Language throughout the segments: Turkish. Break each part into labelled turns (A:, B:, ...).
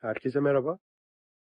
A: Herkese merhaba.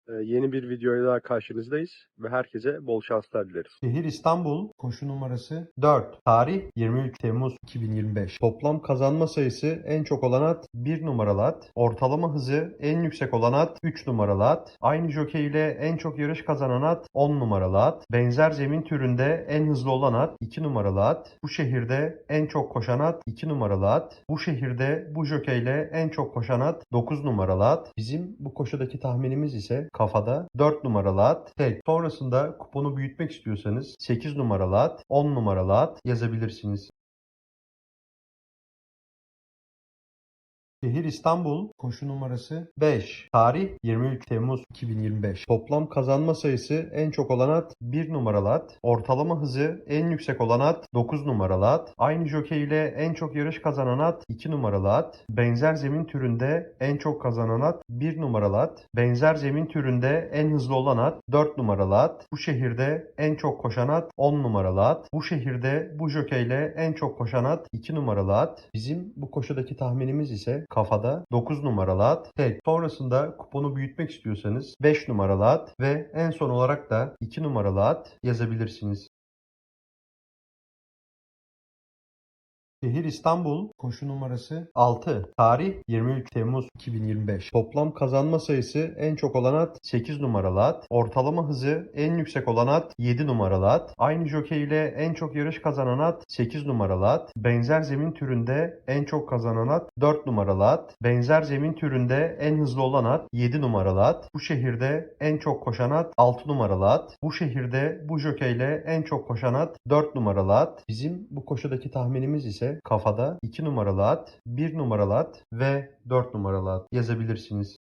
A: Ee, yeni bir videoya daha karşınızdayız ve herkese bol şanslar dileriz.
B: Şehir İstanbul, koşu numarası 4. Tarih 23 Temmuz 2025. Toplam kazanma sayısı en çok olan at 1 numaralı at. Ortalama hızı en yüksek olan at 3 numaralı at. Aynı jokey ile en çok yarış kazanan at 10 numaralı at. Benzer zemin türünde en hızlı olan at 2 numaralı at. Bu şehirde en çok koşan at 2 numaralı at. Bu şehirde bu jokey ile en çok koşan at 9 numaralı at. Bizim bu koşudaki tahminimiz ise kafada 4 numaralı at tek. Sonrasında kuponu büyütmek istiyorsanız 8 numaralı at, 10 numaralı at yazabilirsiniz. Şehir İstanbul, koşu numarası 5. Tarih 23 Temmuz 2025. Toplam kazanma sayısı en çok olan at 1 numaralı at. Ortalama hızı en yüksek olan at 9 numaralı at. Aynı jokey ile en çok yarış kazanan at 2 numaralı at. Benzer zemin türünde en çok kazanan at 1 numaralı at. Benzer zemin türünde en hızlı olan at 4 numaralı at. Bu şehirde en çok koşan at 10 numaralı at. Bu şehirde bu jokey ile en çok koşan at 2 numaralı at. Bizim bu koşudaki tahminimiz ise kafada 9 numaralı at tek. Sonrasında kuponu büyütmek istiyorsanız 5 numaralı at ve en son olarak da 2 numaralı at yazabilirsiniz. Şehir İstanbul, koşu numarası 6. Tarih 23 Temmuz 2025. Toplam kazanma sayısı en çok olan at 8 numaralı at. Ortalama hızı en yüksek olan at 7 numaralı at. Aynı jokey ile en çok yarış kazanan at 8 numaralı at. Benzer zemin türünde en çok kazanan at 4 numaralı at. Benzer zemin türünde en hızlı olan at 7 numaralı at. Bu şehirde en çok koşan at 6 numaralı at. Bu şehirde bu jokey ile en çok koşan at 4 numaralı at. Bizim bu koşudaki tahminimiz ise kafada 2 numaralı at, 1 numaralı at ve 4 numaralı at yazabilirsiniz.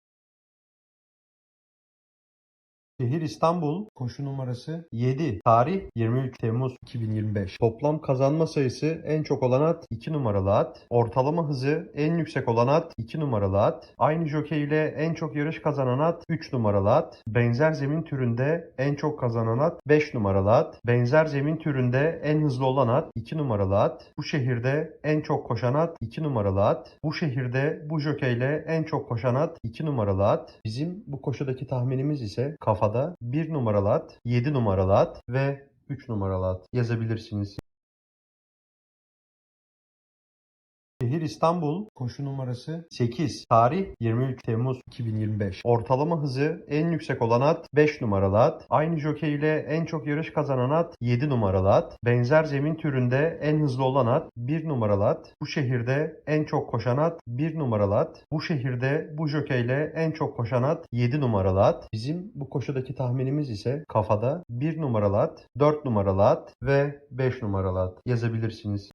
B: Şehir İstanbul, koşu numarası 7. Tarih 23 Temmuz 2025. Toplam kazanma sayısı en çok olan at 2 numaralı at. Ortalama hızı en yüksek olan at 2 numaralı at. Aynı jokey ile en çok yarış kazanan at 3 numaralı at. Benzer zemin türünde en çok kazanan at 5 numaralı at. Benzer zemin türünde en hızlı olan at 2 numaralı at. Bu şehirde en çok koşan at 2 numaralı at. Bu şehirde bu jokey ile en çok koşan at 2 numaralı at. Bizim bu koşudaki tahminimiz ise kafada 1 numaralı at, 7 numaralı at ve 3 numaralı at yazabilirsiniz. Şehir İstanbul, koşu numarası 8. Tarih 23 Temmuz 2025. Ortalama hızı en yüksek olan at 5 numaralı at. Aynı jokey ile en çok yarış kazanan at 7 numaralı at. Benzer zemin türünde en hızlı olan at 1 numaralı at. Bu şehirde en çok koşan at 1 numaralı at. Bu şehirde bu jokey ile en çok koşan at 7 numaralı at. Bizim bu koşudaki tahminimiz ise kafada 1 numaralı at, 4 numaralı at ve 5 numaralı at yazabilirsiniz.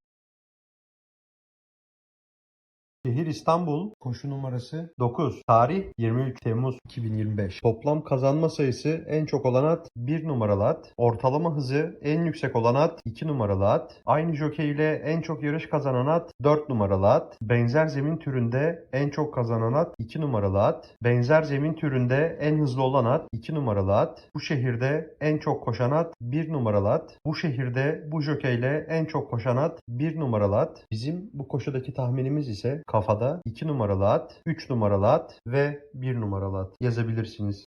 B: Şehir İstanbul, koşu numarası 9. Tarih 23 Temmuz 2025. Toplam kazanma sayısı en çok olan at 1 numaralı at. Ortalama hızı en yüksek olan at 2 numaralı at. Aynı jokey ile en çok yarış kazanan at 4 numaralı at. Benzer zemin türünde en çok kazanan at 2 numaralı at. Benzer zemin türünde en hızlı olan at 2 numaralı at. Bu şehirde en çok koşan at 1 numaralı at. Bu şehirde bu jokey ile en çok koşan at 1 numaralı at. Bizim bu koşudaki tahminimiz ise kafada 2 numaralı at, 3 numaralı at ve 1 numaralı at yazabilirsiniz.